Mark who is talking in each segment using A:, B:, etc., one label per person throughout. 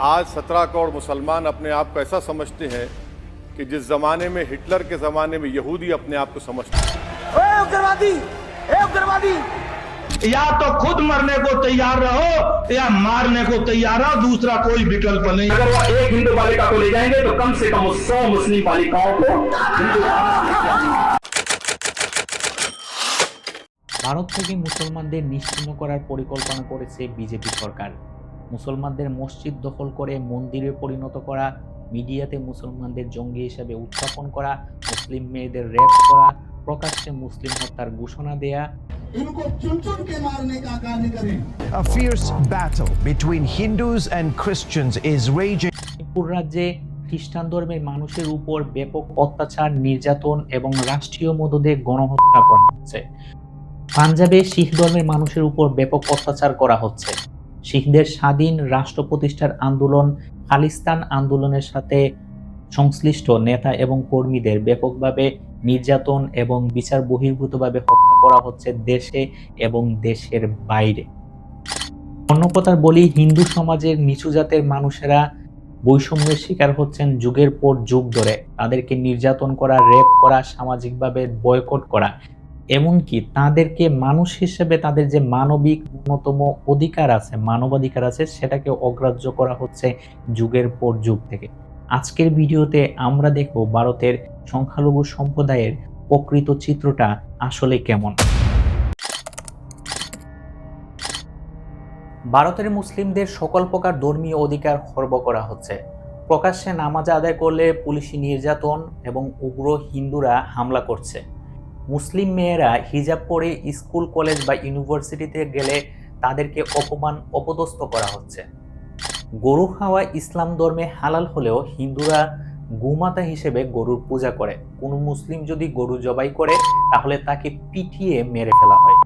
A: आज सत्रह करोड़ मुसलमान अपने आप को ऐसा समझते हैं कि जिस जमाने में हिटलर के जमाने में यहूदी अपने आप को समझते थे।
B: ए उग्रवादी ए उग्रवादी
C: या तो खुद मरने को तैयार रहो या मारने को तैयार रहो दूसरा कोई विकल्प नहीं
D: अगर वो एक हिंदू बालिका को ले जाएंगे तो कम से कम सौ मुस्लिम बालिकाओं को हिंदू
E: ভারত থেকে মুসলমানদের নিশ্চিহ্ন করার পরিকল্পনা করেছে বিজেপি সরকার মুসলমানদের মসজিদ দখল করে মন্দিরে পরিণত করা মিডিয়াতে মুসলমানদের জঙ্গি হিসাবে উত্থাপন করা মুসলিম মেয়েদের রেপ করা প্রকাশ্যে মুসলিম হত্যার ঘোষণা দেয়া।
F: A fierce battle between Hindus and Christians is raging.
E: রাজ্যে খ্রিস্টান ধর্মের মানুষের উপর ব্যাপক অত্যাচার নির্যাতন এবং রাষ্ট্রীয় মদদে গণহত্যা করা হচ্ছে। পাঞ্জাবে শিখ ধর্মের মানুষের উপর ব্যাপক অত্যাচার করা হচ্ছে। শিখদের স্বাধীন রাষ্ট্র প্রতিষ্ঠার আন্দোলন, খালিস্তান আন্দোলনের সাথে সংশ্লিষ্ট নেতা এবং কর্মীদের ব্যাপকভাবে নির্যাতন এবং বিচার বহির্ভূতভাবে হত্যা করা হচ্ছে দেশে এবং দেশের বাইরে। অন্য অন্যকথার বলি, হিন্দু সমাজের নিচু জাতের মানুষেরা বৈষম্যের শিকার হচ্ছেন যুগের পর যুগ ধরে। তাদেরকে নির্যাতন করা, রেপ করা, সামাজিকভাবে বয়কট করা এমনকি তাদেরকে মানুষ হিসেবে তাদের যে মানবিক ন্যূনতম অধিকার আছে, মানবাধিকার আছে, সেটাকে অগ্রাহ্য করা হচ্ছে যুগের পর যুগ থেকে। আজকের ভিডিওতে আমরা দেখব ভারতের সংখ্যালঘু সম্প্রদায়ের প্রকৃত চিত্রটা আসলে কেমন। ভারতের মুসলিমদের সকল প্রকার ধর্মীয় অধিকার খর্ব করা হচ্ছে। প্রকাশ্যে নামাজ আদায় করলে পুলিশি নির্যাতন এবং উগ্র হিন্দুরা হামলা করছে। মুসলিম মেয়েরা হিজাব পরে স্কুল, কলেজ বা ইউনিভার্সিটিতে গেলে তাদেরকে অপমান, অপদস্থ করা হচ্ছে। গরু খাওয়া ইসলাম ধর্মে হালাল হলেও হিন্দুরা গোমাতা হিসেবে গরুর পূজা করে। কোনো মুসলিম যদি গরু জবাই করে, তাহলে তাকে পিটিয়ে মেরে ফেলা হয়।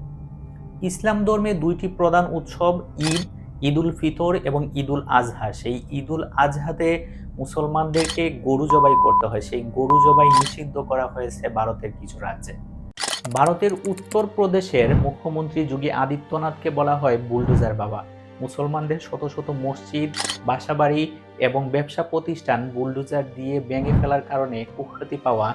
E: ইসলাম ধর্মে দুইটি প্রধান উৎসব ঈদ, ঈদুল ফিতর এবং ঈদুল আজহা। সেই ঈদুল আজহাতে মুসলমানদেরকে গরু জবাই করতে হয়। সেই গরু জবাই নিষিদ্ধ করা হয়েছে ভারতের কিছু রাজ্যে। ভারতের উত্তর প্রদেশের মুখ্যমন্ত্রী যোগী আদিত্যনাথকে বলা হয় বুলডোজার বাবা। মুসলমানদের শত শত মসজিদ, বাসাবাড়ি এবং ব্যবসা প্রতিষ্ঠান বুলডোজার দিয়ে ভেঙে ফেলার কারণে কুখ্যাতি পাওয়া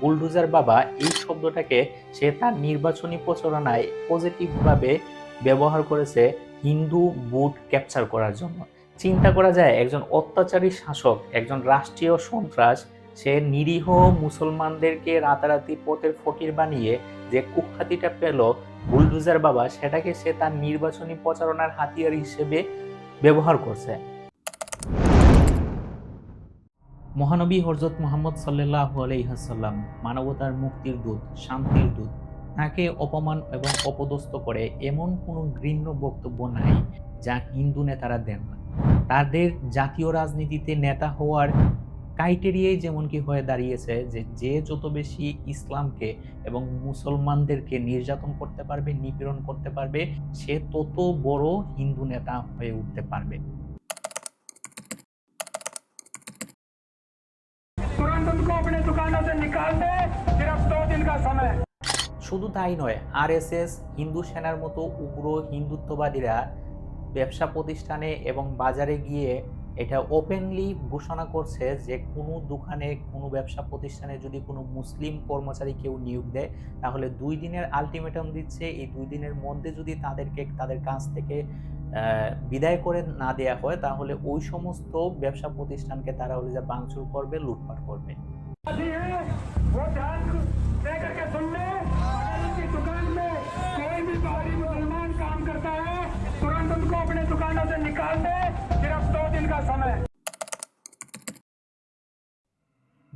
E: বুলডোজার বাবা এই শব্দটাকে সে তার নির্বাচনী প্রচারণায় পজিটিভভাবে ব্যবহার করেছে হিন্দু বুট ক্যাপচার করার জন্য। চিন্তা করা যায়, একজন অত্যাচারী শাসক, একজন রাষ্ট্রীয় সন্ত্রাস সে নিরীহ মুসলমানদেরকে রাতারাতি পথের ফকির বানিয়ে যে কুখ্যাতিটা পেল বুলডুজার বাবা, সেটাকে সে তার নির্বাচনী প্রচারণার হাতিয়ার হিসেবে ব্যবহার করছে। মহানবী হরজত মোহাম্মদ সাল্লাহ আলহিহাসাল্লাম মানবতার মুক্তির দূত, শান্তির দূত, তাকে অপমান এবং অপদস্থ করে এমন কোনো ঘৃণ্য বক্তব্য নাই যা হিন্দু নেতারা দেন না। তাদের জাতীয় রাজনীতিতে নেতা হওয়ার ক্রাইটেরিয়াই যেমন কি হয়ে দাঁড়িয়েছে যে যে যত বেশি ইসলামকে এবং মুসলমানদেরকে নির্যাতন করতে পারবে নিপীড়ন করতে পারবে সে তত বড় হিন্দু নেতা হয়ে উঠতে পারবে। শুধু তাই নয় আরএসএস হিন্দু সেনার মতো উগ্র হিন্দুত্ববাদীরা ব্যবসা প্রতিষ্ঠানে এবং বাজারে গিয়ে এটা ওপেনলি ঘোষণা করছে যে কোনো দোকানে কোনো ব্যবসা প্রতিষ্ঠানে যদি কোনো মুসলিম কর্মচারী কেউ নিয়োগ দেয় তাহলে দুই দিনের আলটিমেটাম দিচ্ছে এই দুই দিনের মধ্যে যদি তাদেরকে তাদের কাছ থেকে আহ, বিদায় করে না দেয়া হয় তাহলে ওই সমস্ত ব্যবসা প্রতিষ্ঠানকে তারা হলে যা ভাঙচুর করবে লুটপাট করবে
D: आदि है वो ध्यान दे करके सुन ले अगर उनकी दुकान में कोई भी बाहरी मुसलमान काम करता है तुरंत उनको अपने दुकानों से निकाल दे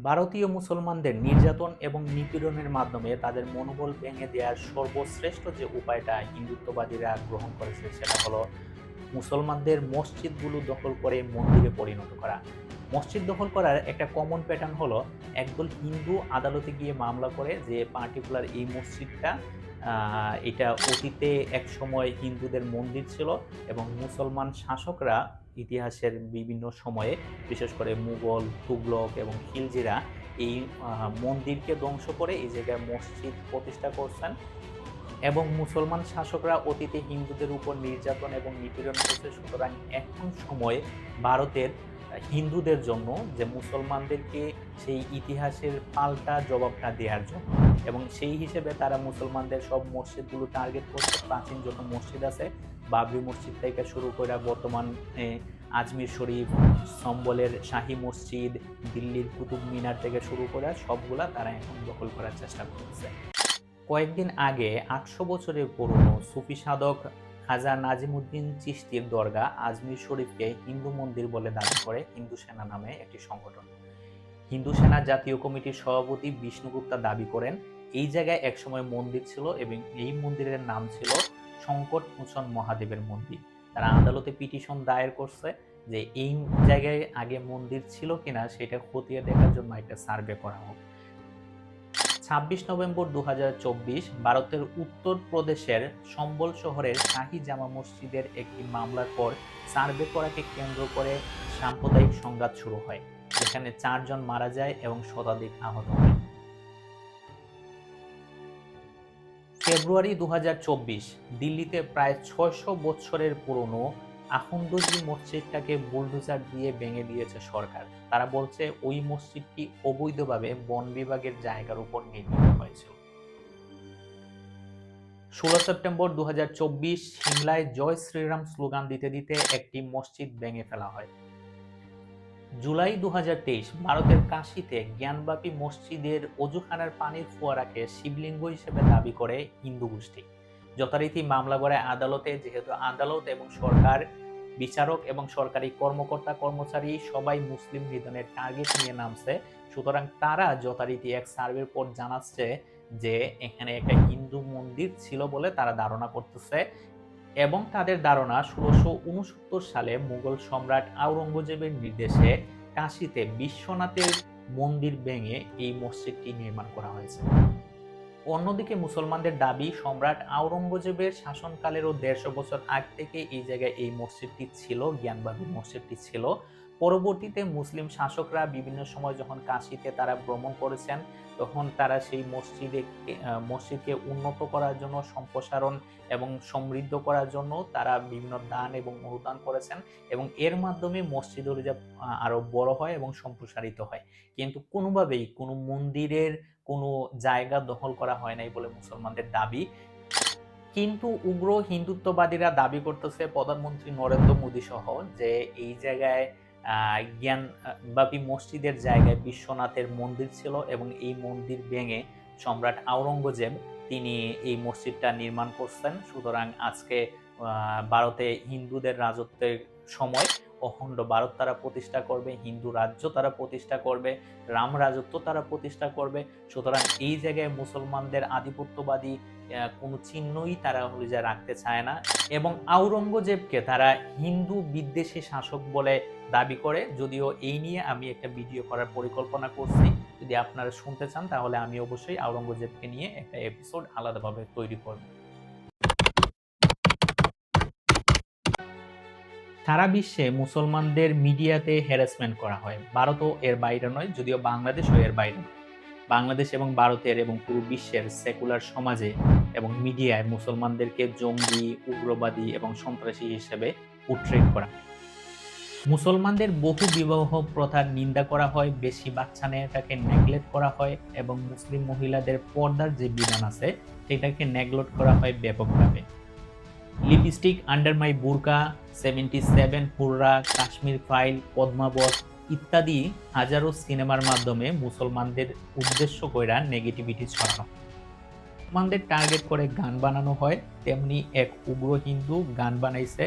E: ভারতীয় মুসলমানদের নির্যাতন এবং নিপীড়নের মাধ্যমে তাদের মনোবল ভেঙে দেওয়ার সর্বশ্রেষ্ঠ যে উপায়টা হিন্দুত্ববাদীরা গ্রহণ করেছে সেটা হলো মুসলমানদের মসজিদগুলো দখল করে মন্দিরে পরিণত করা। মসজিদ দখল করার একটা কমন প্যাটার্ন হলো, একদল হিন্দু আদালতে গিয়ে মামলা করে যে পার্টিকুলার এই মসজিদটা এটা অতীতে এক সময় হিন্দুদের মন্দির ছিল এবং মুসলমান শাসকরা ইতিহাসের বিভিন্ন সময়ে, বিশেষ করে মুঘল, তুগলক এবং খিলজিরা এই মন্দিরকে ধ্বংস করে এই জায়গায় মসজিদ প্রতিষ্ঠা করছেন এবং মুসলমান শাসকরা অতীতে হিন্দুদের উপর নির্যাতন এবং নিপীড়ন করেছে। সুতরাং এখন সময় ভারতের হিন্দুদের জন্য যে মুসলমানদেরকে সেই ইতিহাসের পাল্টা জবাবটা দেওয়ার জন্য। এবং সেই হিসেবে তারা মুসলমানদের সব মসজিদগুলো টার্গেট করছে। প্রাচীন যত মসজিদ আছে, বাবরি মসজিদ থেকে শুরু করে বর্তমান আজমির শরীফ, সম্বলের শাহি মসজিদ, দিল্লির কুতুব মিনার থেকে শুরু করে সবগুলা তারা এখন দখল করার চেষ্টা করছে। কয়েকদিন আগে আটশো বছরের পুরনো সুফি সাধক খাজা নাজিমুদ্দিন চিশতির দরগা আজমির শরীফকে হিন্দু মন্দির বলে দাবি করে হিন্দু সেনা নামে একটি সংগঠন। হিন্দু সেনা জাতীয় কমিটির সভাপতি বিষ্ণুগুপ্তা দাবি করেন, এই জায়গায় একসময় মন্দির ছিল এবং এই মন্দিরের নাম ছিল সংকট মোচন মহাদেবের মন্দির। তারা আদালতে পিটিশন দায়ের করছে যে এই জায়গায় আগে মন্দির ছিল কিনা সেটা খতিয়ে দেখার জন্য একটা সার্ভে করা হোক। ছাব্বিশ নভেম্বর দু ভারতের উত্তর প্রদেশের সম্বল শহরের শাহী জামা মসজিদের একটি মামলার পর সার্ভে করাকে কেন্দ্র করে সাম্প্রদায়িক সংঘাত শুরু হয়, যেখানে চারজন মারা যায় এবং শতাধিক আহত হয়। ফেব্রুয়ারি দু হাজার চব্বিশ, দিল্লিতে প্রায় ছয়শো বছরের পুরনো আখন্দজি মসজিদটাকে বুলডোজার দিয়ে ভেঙে দিয়েছে সরকার। তারা বলছে, ওই মসজিদটি অবৈধভাবে বন বিভাগের জায়গার উপর নির্মিত হয়েছিল ষোলো সেপ্টেম্বর দু সিমলায় জয় শ্রীরাম স্লোগান দিতে দিতে একটি মসজিদ ভেঙে ফেলা হয়। জুলাই দু হাজার তেইশ ভারতের কাশিতে জ্ঞানব্যাপী মসজিদের অজুখানার পানির ফোয়ারাকে শিবলিঙ্গ হিসেবে দাবি করে হিন্দু গোষ্ঠী। যথারীতি মামলা করে আদালতে, যেহেতু আদালত এবং সরকার বিচারক এবং সরকারি কর্মকর্তা কর্মচারী সবাই মুসলিম নিধনের টার্গেট নিয়ে নামছে। সুতরাং তারা যথারীতি এক সার্ভের পর জানাচ্ছে যে এখানে একটা হিন্দু মন্দির ছিল বলে তারা ধারণা করতেছে এবং তাদের ধারণা ষোলোশো উনসত্তর সালে মুঘল সম্রাট আওরঙ্গজেবের নির্দেশে কাশিতে বিশ্বনাথের মন্দির ভেঙে এই মসজিদটি নির্মাণ করা হয়েছে। অন্যদিকে মুসলমানদের দাবি, সম্রাট আওরঙ্গজেবের শাসনকালেরও দেড়শো বছর আগ থেকে এই জায়গায় এই মসজিদটি ছিল, জ্ঞানবাদী মসজিদটি ছিল। পরবর্তীতে মুসলিম শাসকরা বিভিন্ন সময় যখন কাশিতে তারা ভ্রমণ করেছেন তখন তারা সেই মসজিদে মসজিদকে উন্নত করার জন্য সম্প্রসারণ এবং সমৃদ্ধ করার জন্য তারা বিভিন্ন দান এবং অনুদান করেছেন এবং এর মাধ্যমে মসজিদ যে আহ, আরও বড় হয় এবং সম্প্রসারিত হয়। কিন্তু কোনোভাবেই কোনো মন্দিরের কোনো জায়গা দখল করা হয় নাই বলে মুসলমানদের দাবি। কিন্তু উগ্র হিন্দুত্ববাদীরা দাবি করতেছে প্রধানমন্ত্রী নরেন্দ্র মোদী সহ যে এই জায়গায় জ্ঞান ব্যাপী মসজিদের জায়গায় বিশ্বনাথের মন্দির ছিল এবং এই মন্দির ভেঙে সম্রাট আওরঙ্গজেব তিনি এই মসজিদটা নির্মাণ করছেন। সুতরাং আজকে ভারতে হিন্দুদের রাজত্বের সময় অখণ্ড ভারত তারা প্রতিষ্ঠা করবে, হিন্দু রাজ্য তারা প্রতিষ্ঠা করবে, রাম রাজত্ব তারা প্রতিষ্ঠা করবে। সুতরাং এই জায়গায় মুসলমানদের আধিপত্যবাদী কোনো চিহ্নই তারা হলে যা রাখতে চায় না। এবং আওরঙ্গজেবকে তারা হিন্দু বিদ্বেষী শাসক বলে দাবি করে, যদিও এই নিয়ে আমি একটা ভিডিও করার পরিকল্পনা করছি। যদি আপনারা শুনতে চান, তাহলে আমি অবশ্যই আওরঙ্গজেবকে নিয়ে একটা এপিসোড আলাদাভাবে তৈরি করব। সারা বিশ্বে মুসলমানদের মিডিয়াতে হ্যারাসমেন্ট করা হয়। ভারতও এর বাইরে নয়, যদিও বাংলাদেশও এর বাইরে নয়। বাংলাদেশ এবং ভারতের এবং পুরো বিশ্বের সেকুলার সমাজে এবং মিডিয়ায় মুসলমানদেরকে জঙ্গি, উগ্রবাদী এবং সন্ত্রাসী হিসেবে উট্রেট করা। মুসলমানদের বহু বিবাহ প্রথার নিন্দা করা হয়, বেশি বাচ্চা নেওয়াটাকে নেগলেক্ট করা হয় এবং মুসলিম মহিলাদের পর্দার যে বিধান আছে, সেটাকে নেগলেক্ট করা হয় ব্যাপকভাবে। Lipstick under my burkha seventy seven hurrah Kashmir file Padmaavat ইত্যাদি হাজারো সিনেমার মাধ্যমে মুসলমানদের উদ্দেশ্য কইরা নেগেটিভিটি ছড়ানো। মুসলমানদের টার্গেট করে গান বানানো হয় তেমনি এক উগ্র হিন্দু গান বানাইছে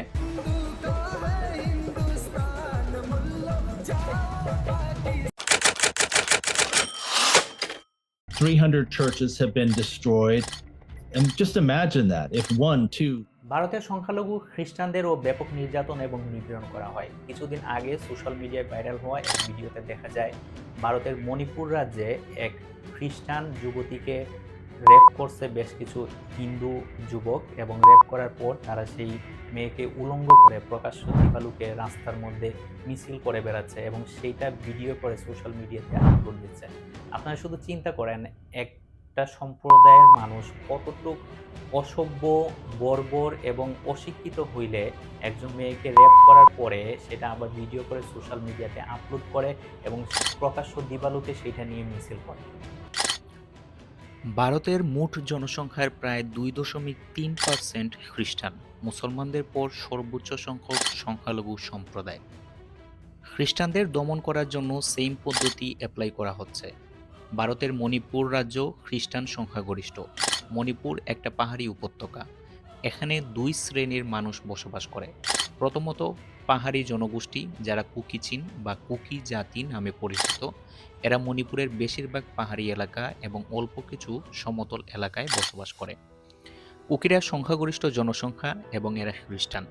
G: 300 churches have been destroyed. And just imagine that if one, two,
E: ভারতের সংখ্যালঘু খ্রিস্টানদেরও ব্যাপক নির্যাতন এবং নিপীড়ন করা হয়। কিছুদিন আগে সোশ্যাল মিডিয়ায় ভাইরাল হওয়া এক ভিডিওতে দেখা যায়, ভারতের মণিপুর রাজ্যে এক খ্রিস্টান যুবতীকে রেপ করছে বেশ কিছু হিন্দু যুবক এবং রেপ করার পর তারা সেই মেয়েকে উলঙ্গ করে প্রকাশ্য দিবালুকে রাস্তার মধ্যে মিছিল করে বেড়াচ্ছে এবং সেইটা ভিডিও করে সোশ্যাল মিডিয়াতে আপলোড দিচ্ছে। আপনারা শুধু চিন্তা করেন একটা একটা সম্প্রদায়ের মানুষ কতটুক অসভ্য, বর্বর এবং অশিক্ষিত হইলে একজন মেয়েকে রেপ করার পরে সেটা আবার ভিডিও করে সোশ্যাল মিডিয়াতে আপলোড করে এবং প্রকাশ্য দিবালোকে সেটা নিয়ে মিছিল করে। ভারতের মোট জনসংখ্যার প্রায় দুই দশমিক তিন পার্সেন্ট খ্রিস্টান। মুসলমানদের পর সর্বোচ্চ সংখ্যক সংখ্যালঘু সম্প্রদায়। খ্রিস্টানদের দমন করার জন্য সেম পদ্ধতি অ্যাপ্লাই করা হচ্ছে। ভারতের মণিপুর রাজ্য খ্রিস্টান সংখ্যাগরিষ্ঠ। মণিপুর একটা পাহাড়ি উপত্যকা। এখানে দুই শ্রেণির মানুষ বসবাস করে। প্রথমত পাহাড়ি জনগোষ্ঠী যারা কুকিচিন বা কুকি জাতি নামে পরিচিত। এরা মণিপুরের বেশিরভাগ পাহাড়ি এলাকা এবং অল্প কিছু সমতল এলাকায় বসবাস করে। কুকিরা সংখ্যাগরিষ্ঠ জনসংখ্যা এবং এরা খ্রিস্টান।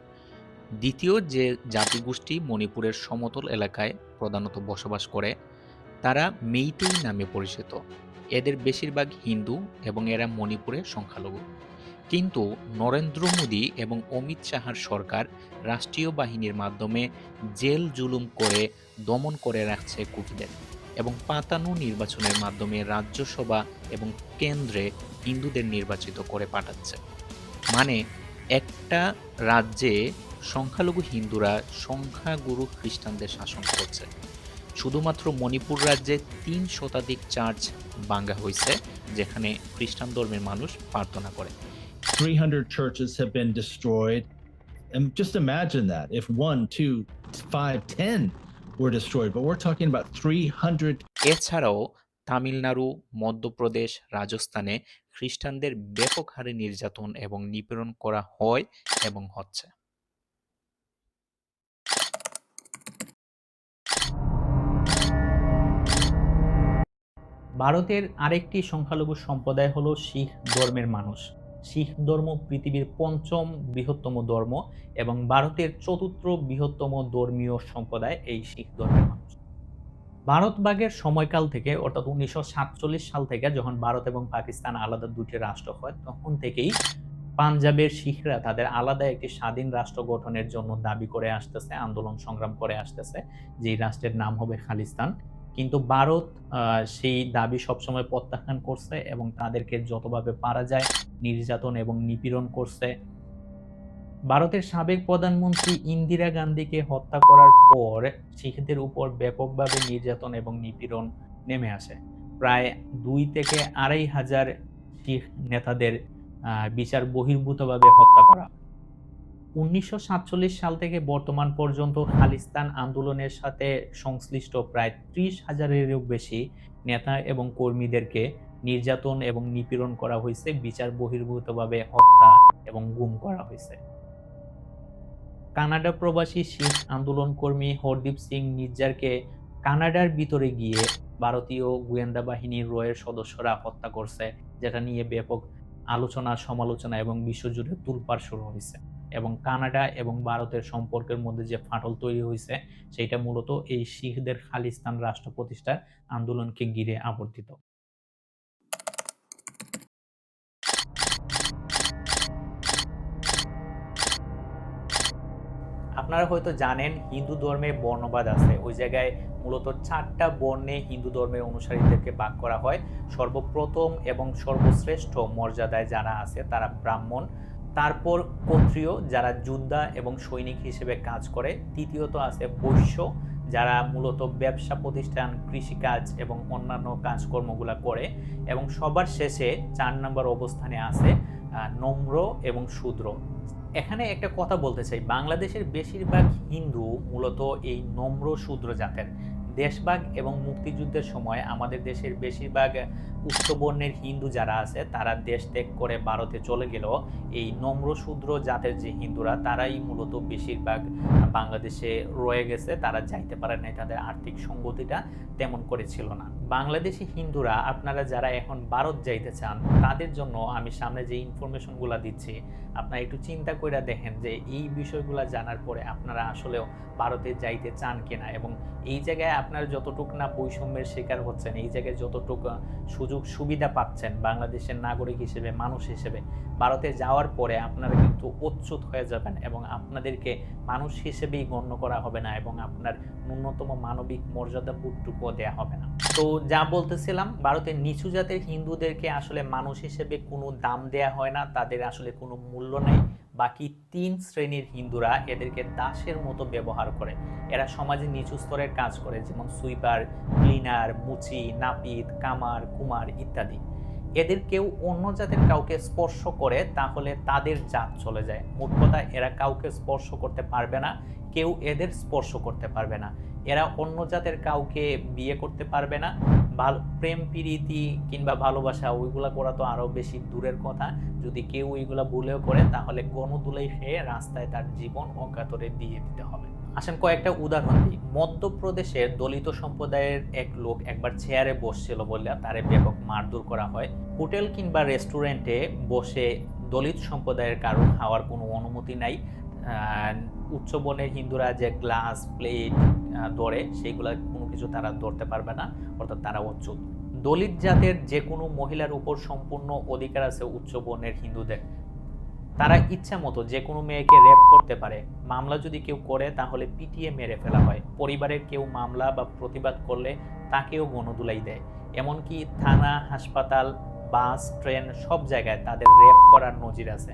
E: দ্বিতীয় যে জাতিগোষ্ঠী মণিপুরের সমতল এলাকায় প্রধানত বসবাস করে তারা মেইতেই নামে পরিচিত। এদের বেশিরভাগ হিন্দু এবং এরা মণিপুরের সংখ্যালঘু। কিন্তু নরেন্দ্র মোদী এবং অমিত শাহার সরকার রাষ্ট্রীয় বাহিনীর মাধ্যমে জেল জুলুম করে দমন করে রাখছে কুকিদের এবং পাতানো নির্বাচনের মাধ্যমে রাজ্যসভা এবং কেন্দ্রে হিন্দুদের নির্বাচিত করে পাঠাচ্ছে। মানে একটা রাজ্যে সংখ্যালঘু হিন্দুরা সংখ্যাগুরু খ্রিস্টানদের শাসন করছে। শুধুমাত্র মণিপুর রাজ্যে তিন শতাধিক চার্চ ভাঙ্গা হয়েছে যেখানে খ্রিস্টান ধর্মের মানুষ প্রার্থনা করে
G: 300 churches have been destroyed. And just imagine that if one, two, five, ten were destroyed, but we're talking about 300
E: এছাড়াও তামিলনাড়ু মধ্যপ্রদেশ রাজস্থানে খ্রিস্টানদের ব্যাপক হারে নির্যাতন এবং নিপীড়ন করা হয় এবং হচ্ছে ভারতের আরেকটি সংখ্যালঘু সম্প্রদায় হলো শিখ ধর্মের মানুষ। শিখ ধর্ম পৃথিবীর পঞ্চম বৃহত্তম ধর্ম এবং ভারতের চতুর্থ বৃহত্তম ধর্মীয় সম্প্রদায় এই শিখ ধর্মের মানুষ। ভারত সময়কাল থেকে, অর্থাৎ উনিশশো সাতচল্লিশ সাল থেকে যখন ভারত এবং পাকিস্তান আলাদা দুটি রাষ্ট্র হয়, তখন থেকেই পাঞ্জাবের শিখরা তাদের আলাদা একটি স্বাধীন রাষ্ট্র গঠনের জন্য দাবি করে আসতেছে, আন্দোলন সংগ্রাম করে আসতেছে, যেই রাষ্ট্রের নাম হবে খালিস্তান। কিন্তু ভারত সেই দাবি সবসময় প্রত্যাখ্যান করছে এবং তাদেরকে যতভাবে পারা যায় নির্যাতন এবং নিপীড়ন করছে ভারতের সাবেক প্রধানমন্ত্রী ইন্দিরা গান্ধীকে হত্যা করার পর শিখদের উপর ব্যাপকভাবে নির্যাতন এবং নিপীড়ন নেমে আসে প্রায় দুই থেকে আড়াই হাজার শিখ নেতাদের বিচার বহির্ভূতভাবে হত্যা করা। উনিশশো সাতচল্লিশ সাল থেকে বর্তমান পর্যন্ত খালিস্তান আন্দোলনের সাথে সংশ্লিষ্ট প্রায় ত্রিশ হাজারেরও বেশি নেতা এবং কর্মীদেরকে নির্যাতন এবং নিপীড়ন করা হয়েছে, বিচার বহির্ভূতভাবে হত্যা এবং গুম করা হয়েছে। কানাডা প্রবাসী শিখ আন্দোলন কর্মী হরদীপ সিং নির্জারকে কানাডার ভিতরে গিয়ে ভারতীয় গোয়েন্দা বাহিনীর রয়ের সদস্যরা হত্যা করছে, যেটা নিয়ে ব্যাপক আলোচনা, সমালোচনা এবং বিশ্বজুড়ে তুলপাড় শুরু হয়েছে। এবং কানাডা এবং ভারতের সম্পর্কের মধ্যে যে ফাটল তৈরি হয়েছে সেটা মূলত এই শিখদের খালিস্তান রাষ্ট্র প্রতিষ্ঠার আন্দোলনকে ঘিরে আবর্তিত। আপনারা হয়তো জানেন হিন্দু ধর্মে বর্ণবাদ আছে। ওই জায়গায় মূলত চারটা বর্ণে হিন্দু ধর্মের অনুসারীদেরকে ভাগ করা হয়। সর্বপ্রথম এবং সর্বশ্রেষ্ঠ মর্যাদায় যারা আছে, তারা ব্রাহ্মণ। তারপর ক্ষত্রিয় যারা যোদ্ধা এবং সৈনিক হিসেবে কাজ করে, তৃতীয়ত আছে বৈশ্য, যারা মূলত ব্যবসা প্রতিষ্ঠান, কৃষিকাজ এবং অন্যান্য কাজকর্মগুলো করে এবং সবার শেষে চার নম্বর অবস্থানে আছে নম্র এবং শূদ্র। এখানে একটা কথা বলতে চাই, বাংলাদেশের বেশিরভাগ হিন্দু মূলত এই নম্র শূদ্র জাতের। দেশভাগ এবং মুক্তিযুদ্ধের সময় আমাদের দেশের বেশিরভাগ উচ্চবর্ণের হিন্দু যারা আছে, তারা দেশ ত্যাগ করে ভারতে চলে গেলেও এই নম্র শূদ্র জাতের যে হিন্দুরা, তারাই মূলত বেশিরভাগ বাংলাদেশে রয়ে গেছে, তারা যাইতে পারে নাই, তাদের আর্থিক সঙ্গতিটা তেমন করে ছিল না। বাংলাদেশি হিন্দুরা, আপনারা যারা এখন ভারত যাইতে চান, তাদের জন্য আমি সামনে যে ইনফরমেশনগুলো দিচ্ছি, আপনারা একটু চিন্তা করে দেখেন যে এই বিষয়গুলো জানার পরে আপনারা আসলেও ভারতে যাইতে চান কিনা এবং এই জায়গায় আপনারা যতটুকু না বৈষম্যের শিকার হচ্ছেন, এই জায়গায় যতটুকু সুযোগ সুবিধা পাচ্ছেন বাংলাদেশের নাগরিক হিসেবে, মানুষ হিসেবে, ভারতে যাওয়ার পরে আপনারা কিন্তু অচ্যুত হয়ে যাবেন এবং আপনাদেরকে মানুষ হিসেবেই গণ্য করা হবে না এবং আপনার ন্যূনতম মানবিক মর্যাদা বুটটুকুও দেওয়া হবে না। তো যা বলতেছিলাম, ভারতের নিচু জাতের হিন্দুদেরকে আসলে মানুষ হিসেবে কোনো দাম দেয়া হয় না, তাদের আসলে কোনো মূল্য নেই। বাকি তিন শ্রেণির হিন্দুরা এদেরকে দাসের মতো ব্যবহার করে। এরা সমাজে নিচু স্তরের কাজ করে, যেমন সুইপার, ক্লিনার, মুচি, নাপিত, কামার, কুমার ইত্যাদি। এদের কেউ অন্য জাতের কাউকে স্পর্শ করে, তাহলে তাদের জাত চলে যায়। মোট কথা, এরা কাউকে স্পর্শ করতে পারবে না, কেউ এদের স্পর্শ করতে পারবে না। এরা অন্য জাতের কাউকে বিয়ে করতে পারবে না। ভালো, প্রেম, প্রীতি কিংবা ভালোবাসা, ওইগুলা করা তো আরও বেশি দূরের কথা। যদি কেউ ওইগুলা ভুলেও করে, তাহলে গণদুলাই খেয়ে রাস্তায় তার জীবন অকাতরে দিয়ে দিতে হবে। আসেন কয়েকটা উদাহরণ দিই। মধ্যপ্রদেশের দলিত সম্প্রদায়ের এক লোক একবার চেয়ারে বসছিল বলে তারে ব্যাপক মারধর করা হয়। হোটেল কিংবা রেস্টুরেন্টে বসে দলিত সম্প্রদায়ের কারও খাওয়ার কোনো অনুমতি নাই। উচ্চ বর্ণের হিন্দুরা যে গ্লাস, প্লেট ধরে, সেইগুলা কোনো কিছু তারা ধরতে পারবে না, অর্থাৎ তারা অচ্যুত। দলিত জাতের যে কোনো মহিলার উপর সম্পূর্ণ অধিকার আছে উচ্চ বর্ণের হিন্দুদের। তারা ইচ্ছা মতো যে কোনো মেয়েকে রেপ করতে পারে। মামলা যদি কেউ করে, তাহলে পিটিয়ে মেরে ফেলা হয়। পরিবারের কেউ মামলা বা প্রতিবাদ করলে তাকেও গণদুলাই দেয়। এমনকি থানা, হাসপাতাল, বাস, ট্রেন সব জায়গায় তাদের রেপ করার নজির আছে।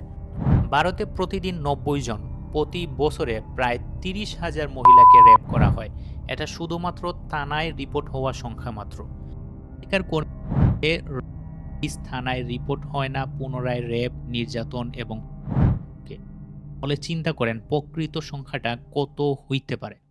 E: ভারতে প্রতিদিন নব্বই জন প্রতি বছরে প্রায় তিরিশ হাজার মহিলাকে র্যাপ করা হয়। এটা শুধুমাত্র থানায় রিপোর্ট হওয়া সংখ্যা মাত্র। থানায় রিপোর্ট হয় না, পুনরায় র্যাব, নির্যাতন এবং ফলে চিন্তা করেন, প্রকৃত সংখ্যাটা কত হইতে পারে?